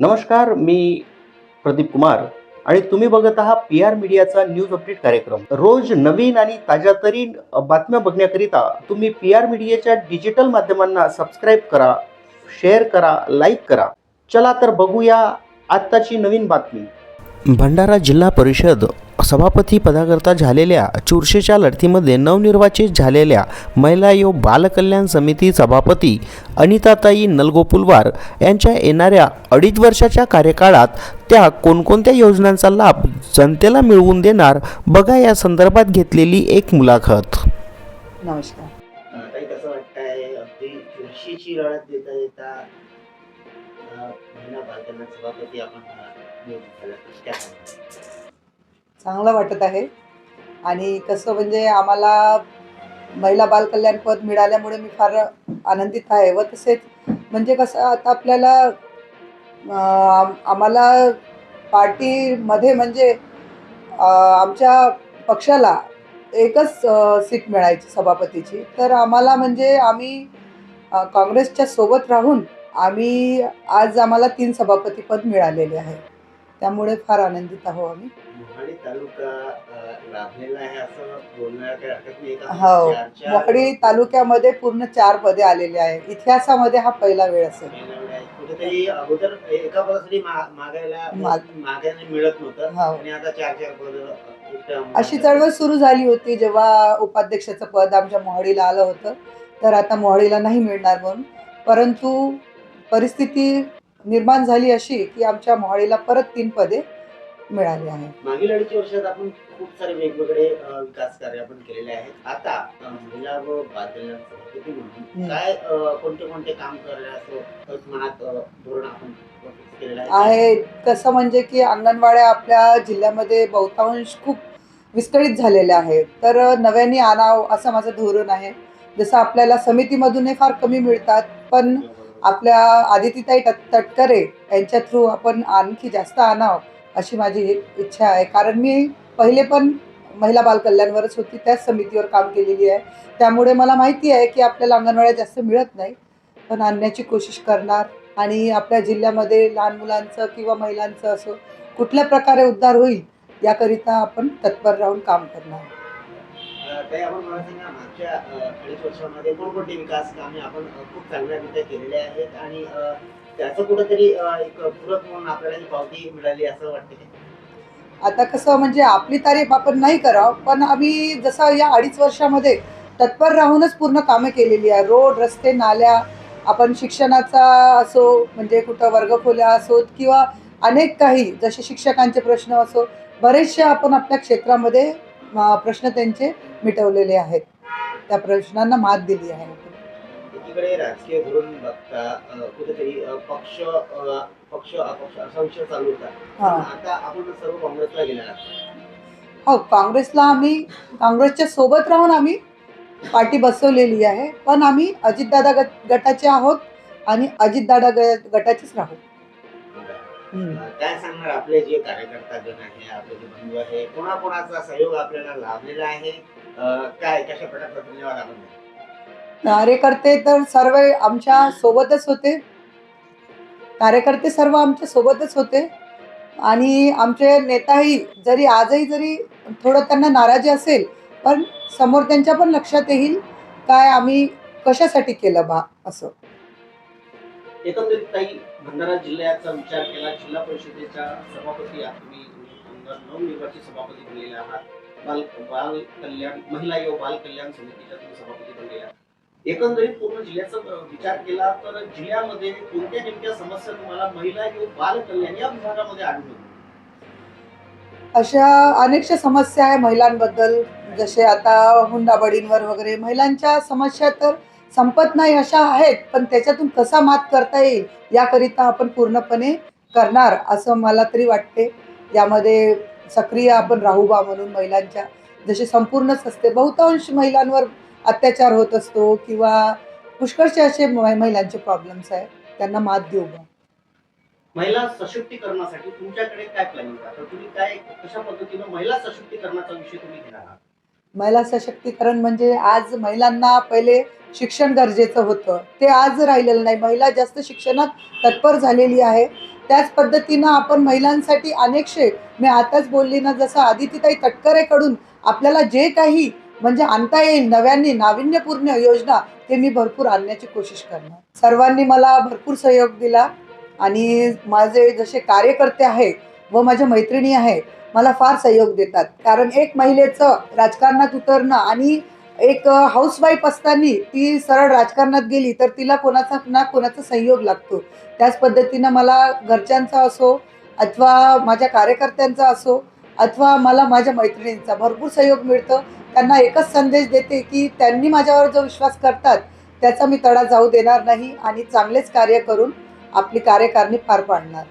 नमस्कार मी प्रदीप कुमार आणि तुम्ही बघत आहात पी आर मीडियाचा न्यूज अपडेट कार्यक्रम. रोज नवीन आणि ताज्यातरीन बातम्या बघण्याकरिता तुम्ही पी आर मीडियाच्या डिजिटल माध्यमांना सबस्क्राईब करा शेअर करा लाईक करा. चला तर बघूया आत्ताची नवीन बातमी. भंडारा जिल्हा परिषद सभापती पदाकरता झालेल्या चुरशीच्या लढतीमध्ये नवनिर्वाचित झालेल्या महिला व बालकल्याण समिती सभापती अनिताताई नलगोपुलवार यांच्या येणाऱ्या अडीच वर्षाच्या कार्यकाळात त्या कोणकोणत्या योजनांचा लाभ जनतेला मिळवून देणार बघा या संदर्भात घेतलेली एक मुलाखत. नमस्कार. सभापती आपण चांगलं वाटत आहे. आणि कसं म्हणजे आम्हाला महिला बालकल्याण पद मिळाल्यामुळे मी फार आनंदित आहे व तसेच म्हणजे कसं आता आपल्याला आम्हाला पार्टीमध्ये म्हणजे आमच्या पक्षाला एकच सीट मिळायची सभापतीची. तर आम्हाला म्हणजे आम्ही काँग्रेसच्या सोबत राहून आम्ही आज आम्हाला तीन सभापतीपद मिळालेले आहे. त्यामुळे फार आनंदित आहो आम्ही? हो. मोहाडी तालुक्यामध्ये पूर्ण चार पदे आलेले आहे इतिहासामध्ये हा पहिला वेळ असेल. हो. अशी चळवळ सुरू झाली होती. जेव्हा उपाध्यक्षाचं पद आमच्या मोहाडीला आलं होतं तर आता मोहाडीला नाही मिळणार म्हणून. परंतु परिस्थिती निर्माण झाली अशी की आमच्या मोहाडीला परत तीन पदे मिळाली आहेत. मागील अडीच वर्षात आपण खूप सारे वेगवेगळे विकास कार्य आपण केलेले आहेत. आता महिला व. काय कोणते कोणते काम मनात धोरण आपण आहे? कसं म्हणजे की अंगणवाड्या आपल्या जिल्ह्यामध्ये बहुतांश खूप विस्कळीत झालेल्या आहेत. तर नव्याने आणावं असं माझं धोरण आहे. जसं आपल्याला समितीमधून हे फार कमी मिळतात पण आपल्या आदितीताई तट तटकरे यांच्या थ्रू आपण आणखी जास्त आणावं अशी माझी एक इच्छा आहे. कारण मी पहिले पण महिला बालकल्याणवरच होती त्याच समितीवर काम केलेली आहे. त्यामुळे मला माहिती आहे की आपल्याला अंगणवाड्या जास्त मिळत नाही. पण आणण्याची कोशिश करणार आणि आपल्या जिल्ह्यामध्ये लहान मुलांचं किंवा महिलांचं असं कुठल्या प्रकारे उद्धार होईल याकरिता आपण तत्पर राहून काम करणार. काही आपण मला सांगा मागच्या अडीच वर्षामध्ये कोणकोणते विकास कामे आपण अ, खूप चांगल्यारीत्या केलेले आहेत आणि त्याचं कुठंतरी एक पूरक म्हणून आपल्याला ही पावती मिळाली असं वाटते आता कसं म्हणजे आपली तारीफ आपण नाही करावं पण आम्ही जसं या अडीच वर्षामध्ये तत्पर राहूनच पूर्ण कामं केलेली आहे रोड रस्ते नाल्या आपण शिक्षणाचा असो म्हणजे कुठं वर्गखोल्या असोत किंवा अनेक काही जसे शिक्षकांचे प्रश्न असो बरेचसे आपण आपल्या क्षेत्रामध्ये प्रश्न त्यांचे मिटवलेले आहेत. त्या प्रश्नांना मात दिली आहे. एकीकडे राजकीय धोरण बघता कुठेतरी पक्ष पक्ष अपक्ष असा विषय चालू होता. हां. आता आपण सर्व काँग्रेसला गेलेला. हो काँग्रेसला आम्ही काँग्रेसच्या सोबत राहून आम्ही पार्टी बसवलेली आहे. पण आम्ही अजितदादा गट गटाचे आहोत आणि अजितदादा गटाचेच राहू. काय सांगणार आपले जे कार्यकर्ता जन आहे आपले जे बंधू आहे कोणाकोणाचा सहयोग आपल्याला लाभलेला आहे? काय कशा प्रकारचा धन्यवाद आपण कार्यकर्ते तर सर्व आमच्या सोबतच होते. कार्यकर्ते सर्व आमच्या सोबतच होते. आणि आमचे नेताही जरी आजही जरी थोडं त्यांना नाराजी असेल पण समोर त्यांच्या पण लक्षात येईल काय आम्ही कशासाठी केलं बा असं. एकंदरीत ताई भंडारा जिल्ह्याचा विचार केला. जिल्हा परिषदेच्या सभापती आहात तुम्ही. नवनिर्वाचित सभापती बनलेले आहात. बाल बाल कल्याण महिला व बाल कल्याण समितीच्या तुम्ही सभापती बनलेल्या एकंदरीत पूर्ण जिल्ह्याचा विचार केला तर जिल्ह्यामध्ये कोणत्या नेमक्या समस्या तुम्हाला महिला व बाल कल्याण या विभागामध्ये आढळून अशा अनेकशा समस्या आहे महिलांबद्दल. जसे आता हुंडाबळींवर वगैरे महिलांच्या समस्या तर संपत नाही अशा आहेत पण त्याच्यातून कसा मात करता येईल याकरिता आपण पूर्णपणे करणार असं मला तरी वाटते. यामध्ये सक्रिय आपण राहू बा म्हणून महिलांच्या. जसे संपूर्णच असते. बहुतांश महिलांवर अत्याचार होत असतो किंवा पुष्कळचे असे महिलांचे प्रॉब्लेम्स आहे त्यांना मात देऊ बा. महिला सशक्तीकरणासाठी तुमच्याकडे काय प्लॅनिंग आहे? तुम्ही काय कशा पद्धतीनं महिला सशक्तीकरणाचा विषय तुम्ही घेणार आहात? महिला सशक्तीकरण म्हणजे आज महिलांना पहिले शिक्षण गरजेचं होतं. ते आज राहिलेलं नाही. महिला जास्त शिक्षणात तत्पर झालेली आहे. त्याच पद्धतीनं आपण महिलांसाठी अनेकशे मी आताच बोलली ना जसं आदितीताई तटकरेकडून आपल्याला जे काही म्हणजे आणता येईल नव्याने नाविन्यपूर्ण योजना ते मी भरपूर आणण्याची कोशिश करणार. सर्वांनी मला भरपूर सहयोग दिला आणि माझे जसे कार्यकर्ते आहेत व माझ्या मैत्रिणी आहे मला फार सहयोग देतात. कारण एक महिलेचं राजकारणात उतरणं आणि एक हाऊसवाईफ असताना ती सरळ राजकारणात गेली तर तिला कोणाचा ना कोणाचा सहयोग लागतो. त्याच पद्धतीनं मला घरच्यांचा असो अथवा माझ्या कार्यकर्त्यांचा असो अथवा मला माझ्या मैत्रिणींचा भरपूर सहयोग मिळतो. त्यांना एकच संदेश देते की त्यांनी माझ्यावर जो विश्वास करतात त्याचा मी तडा जाऊ देणार नाही आणि चांगलेच कार्य करून आपली कार्यकारणी पार पाडणार.